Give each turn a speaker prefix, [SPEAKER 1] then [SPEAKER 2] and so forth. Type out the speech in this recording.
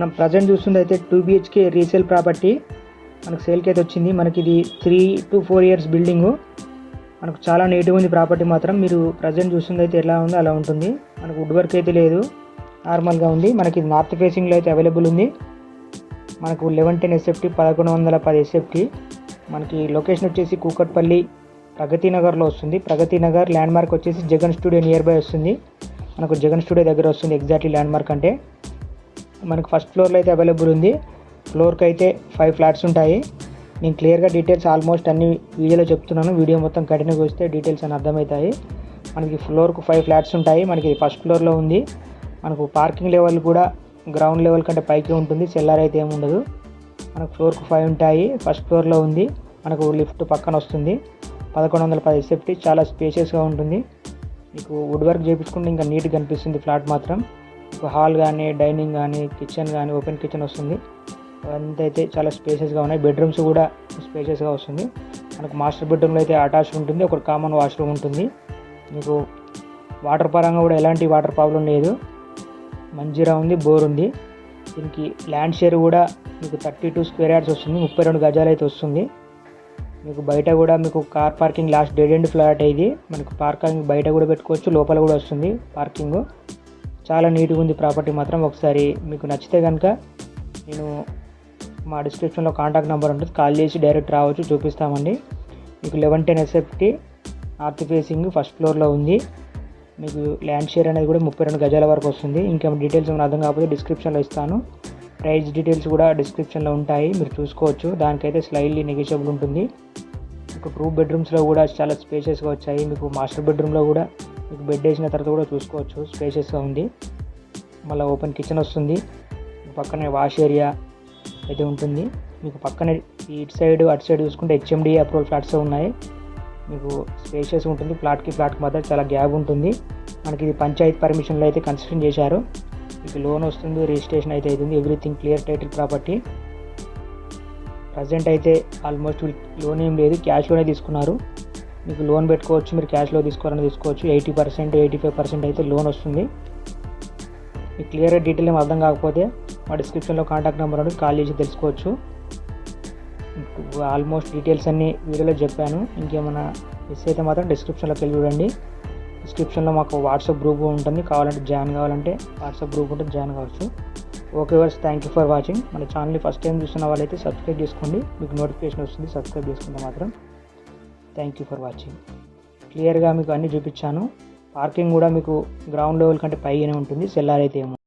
[SPEAKER 1] మనం ప్రజెంట్ చూస్తుంది అయితే టూ బిహెచ్కే రీసేల్ ప్రాపర్టీ మనకు సేల్కి అయితే వచ్చింది. మనకి ఇది three to four years building మనకు చాలా నీట్గా ఉంది ప్రాపర్టీ మాత్రం. మీరు ప్రజెంట్ చూస్తుంది అయితే ఎలా ఉందో అలా ఉంటుంది. మనకు వుడ్ వర్క్ అయితే లేదు. నార్మల్గా ఉంది. మనకి నార్త్ ఫేసింగ్లో అయితే అవైలబుల్ ఉంది. మనకు లెవెన్ టెన్ ఎస్ఎఫ్టీ పదకొండు వందల పది ఎస్ఎఫ్టీ మనకి లొకేషన్ వచ్చేసి కూకట్పల్లి ప్రగతి నగర్లో వస్తుంది. ప్రగతి నగర్ ల్యాండ్ మార్క్ వచ్చేసి జగన్ స్టూడియో నియర్ బై వస్తుంది. మనకు జగన్ స్టూడియో దగ్గర వస్తుంది. ఎగ్జాక్ట్లీ ల్యాండ్ మార్క్ అంటే. మనకు ఫస్ట్ ఫ్లోర్లో అయితే అవైలబుల్ ఉంది. ఫ్లోర్కి అయితే ఫైవ్ ఫ్లాట్స్ ఉంటాయి. నేను క్లియర్గా డీటెయిల్స్ ఆల్మోస్ట్ అన్ని వీడియోలో చెప్తున్నాను. వీడియో మొత్తం కంటిన్యూగా వస్తే డీటెయిల్స్ అని అర్థమవుతాయి. మనకి ఫ్లోర్కు ఫైవ్ ఫ్లాట్స్ ఉంటాయి. మనకి ఫస్ట్ ఫ్లోర్లో ఉంది. మనకు పార్కింగ్ లెవెల్ కూడా గ్రౌండ్ లెవెల్ కంటే పైకి ఉంటుంది. సెల్లార్ అయితే ఏమి ఉండదు. మనకు ఫ్లోర్కు ఫైవ్ ఉంటాయి. ఫస్ట్ ఫ్లోర్లో ఉంది. మనకు లిఫ్ట్ పక్కన వస్తుంది. పదకొండు వందల పది సేఫ్టీ చాలా స్పేషియస్గా ఉంటుంది. మీకు వుడ్ వర్క్ చేయించుకుంటే ఇంకా నీట్గా కనిపిస్తుంది ఫ్లాట్ మాత్రం. హాల్ కానీ డైనింగ్ కానీ కిచెన్ కానీ ఓపెన్ కిచెన్ వస్తుంది. అవంతా అయితే చాలా స్పేసెస్గా ఉన్నాయి. బెడ్రూమ్స్ కూడా స్పేసెస్గా వస్తుంది. మనకు మాస్టర్ బెడ్రూమ్లో అయితే అటాచ్ ఉంటుంది. ఒక కామన్ వాష్రూమ్ ఉంటుంది. మీకు వాటర్ పరంగా కూడా ఎలాంటి వాటర్ ప్రాబ్లం లేదు. మంజీరా ఉంది బోర్ ఉంది. దీనికి ల్యాండ్ షేర్ కూడా మీకు థర్టీ టూ స్క్వేర్ యార్డ్స్ వస్తుంది. ముప్పై రెండు గజాలు అయితే వస్తుంది. మీకు బయట కూడా మీకు car parking last dead end flat ఇది. మనకు పార్కింగ్ బయట కూడా పెట్టుకోవచ్చు. లోపల కూడా వస్తుంది పార్కింగ్. చాలా నీట్గా ఉంది ప్రాపర్టీ మాత్రం. ఒకసారి మీకు నచ్చితే కనుక నేను మా డిస్క్రిప్షన్లో కాంటాక్ట్ నెంబర్ ఉంటుంది. కాల్ చేసి డైరెక్ట్ రావచ్చు చూపిస్తామండి. మీకు eleven ten SFT north facing first ఫ్లోర్లో ఉంది. మీకు ల్యాండ్ షేర్ అనేది కూడా ముప్పై రెండు గజాల వరకు వస్తుంది. ఇంకా డీటెయిల్స్ ఏమైనా అర్థం కాకపోతే డిస్క్రిప్షన్లో ఇస్తాను. ప్రైస్ డీటెయిల్స్ కూడా డిస్క్రిప్షన్లో ఉంటాయి. మీరు చూసుకోవచ్చు. దానికైతే స్లైడ్లీ నెగిషియబుల్ ఉంటుంది. మీకు టూ బెడ్రూమ్స్లో కూడా చాలా స్పేషియస్గా వచ్చాయి. మీకు మాస్టర్ బెడ్రూమ్లో కూడా మీకు బెడ్ వేసిన తర్వాత కూడా చూసుకోవచ్చు. స్పేషియస్గా ఉంది. మళ్ళీ ఓపెన్ కిచెన్ వస్తుంది. పక్కనే వాష్ ఏరియా అయితే ఉంటుంది. మీకు పక్కనే ఇటు సైడ్ అటు సైడ్ చూసుకుంటే హెచ్ఎండి అప్రూవల్ ఫ్లాట్స్ ఉన్నాయి. మీకు స్పేషియస్ ఉంటుంది. ఫ్లాట్కి ఫ్లాట్కి మధ్య చాలా గ్యాప్ ఉంటుంది. మనకి ఇది పంచాయత్ పర్మిషన్లో అయితే కన్స్ట్రక్షన్ చేశారు. మీకు లోన్ వస్తుంది రిజిస్ట్రేషన్ అయితే అవుతుంది everything clear title property present అయితే ఆల్మోస్ట్ లోన్ ఏం లేదు. క్యాష్లోనే తీసుకున్నారు. మీకు లోన్ పెట్టుకోవచ్చు మీరు క్యాష్లో తీసుకోవాలని తీసుకోవచ్చు. Eighty percent eighty five percent అయితే లోన్ వస్తుంది. మీకు క్లియర్గా డీటెయిల్ ఏం అర్థం కాకపోతే మా డిస్క్రిప్షన్లో కాంటాక్ట్ నెంబర్ ఉంటుంది కాల్ చేసి తెలుసుకోవచ్చు. ఆల్మోస్ట్ డీటెయిల్స్ అన్నీ వీడియోలో చెప్పాను. ఇంకేమైనా మిస్ అయితే మాత్రం డిస్క్రిప్షన్లోకి వెళ్ళి చూడండి. డిస్క్రిప్షన్లో మాకు వాట్సాప్ గ్రూప్ ఉంటుంది. కావాలంటే జాయిన్ కావాలంటే వాట్సాప్ గ్రూప్ ఉంటే జాయిన్ కావచ్చు. ఓకే వర్స్ థ్యాంక్ యూ ఫర్ వాచింగ్ మన ఛానల్ని ఫస్ట్ టైం చూస్తున్న వాళ్ళైతే సబ్స్క్రైబ్ చేసుకోండి. మీకు నోటిఫికేషన్ వస్తుంది సబ్స్క్రైబ్ చేసుకుంటే మాత్రం. థ్యాంక్ యూ ఫర్ వాచింగ్ క్లియర్గా మీకు అన్నీ చూపించాను. పార్కింగ్ కూడా మీకు గ్రౌండ్ లెవెల్ కంటే పైగానే ఉంటుంది. సెల్లార్ అయితే ఏమో